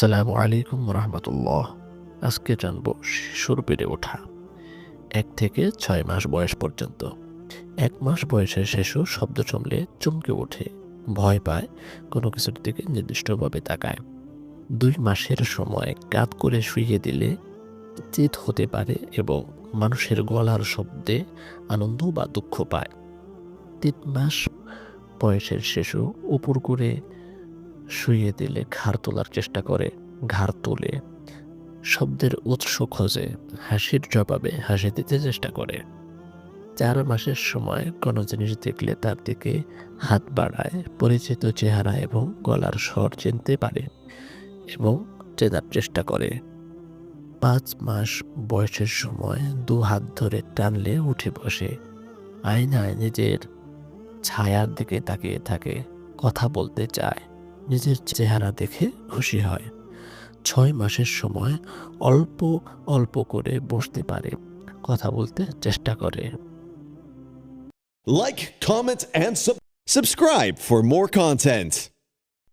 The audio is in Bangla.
আসসালামু আলাইকুম রহমতুল্লাহ। আজকে জানব শিশুর বেড়ে ওঠা। এক থেকে ছয় মাস বয়স পর্যন্ত। এক মাস বয়সের শিশু শব্দ চমলে চমকে ওঠে, ভয় পায়, কোনো কিছুর দিকে নির্দিষ্টভাবে তাকায়। দুই মাসের সময় কাত করে শুইয়ে দিলে চিত হতে পারে এবং মানুষের গলার শব্দে আনন্দ বা দুঃখ পায়। তিন মাস বয়সের শিশু উপর করে শুইয়ে দিলে ঘাড় তোলার চেষ্টা করে, ঘাড় তোলে। শব্দের উৎস খোঁজে, হাসির জবাবে হাসি দিতে চেষ্টা করে। চার মাসের সময় কোনো জিনিস দেখলে তার দিকে হাত বাড়ায়, পরিচিত চেহারা এবং গলার স্বর চিনতে পারে এবং চেনার চেষ্টা করে। পাঁচ মাস বয়সের সময় দু হাত ধরে টানলে উঠে বসে, আয়নায় নিজের ছায়ার দিকে তাকিয়ে থাকে, কথা বলতে চায়। নিজের চেহারা দেখে খুশি হয় ছয় মাসের সময় অল্প অল্প করে বসতে পারে, কথা বলতে চেষ্টা করে like comment subscribe for more content.